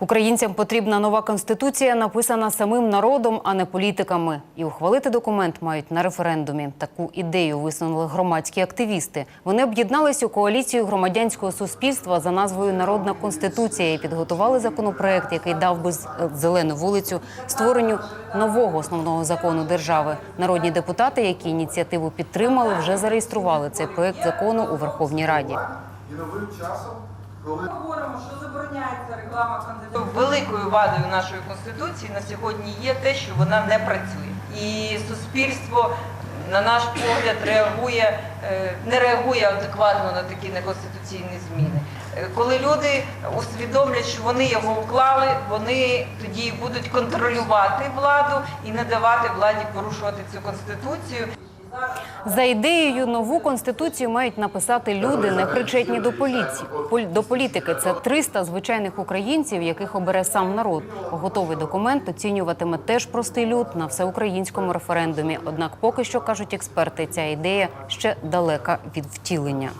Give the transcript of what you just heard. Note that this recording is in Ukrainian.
Українцям потрібна нова конституція, написана самим народом, а не політиками. І ухвалити документ мають на референдумі. Таку ідею висунули громадські активісти. Вони об'єдналися у коаліцію громадянського суспільства за назвою Народна конституція і підготували законопроект, який дав би зелену вулицю створенню нового основного закону держави. Народні депутати, які ініціативу підтримали, вже зареєстрували цей проект закону у Верховній Раді. і новим часом, коли говоримо, що реклама кандидатів. Великою вадою нашої конституції на сьогодні є те, що вона не працює, і суспільство, на наш погляд, реагує е, не реагує адекватно на такі неконституційні зміни. Е, Коли люди усвідомлять, що вони його вклали, вони тоді будуть контролювати владу і не давати владі порушувати цю конституцію. За ідеєю нову конституцію мають написати люди, не причетні до поліції. До політики це 300 звичайних українців, яких обере сам народ. Готовий документ оцінюватиме теж простий люд на всеукраїнському референдумі. Однак, поки що кажуть експерти, ця ідея ще далека від втілення.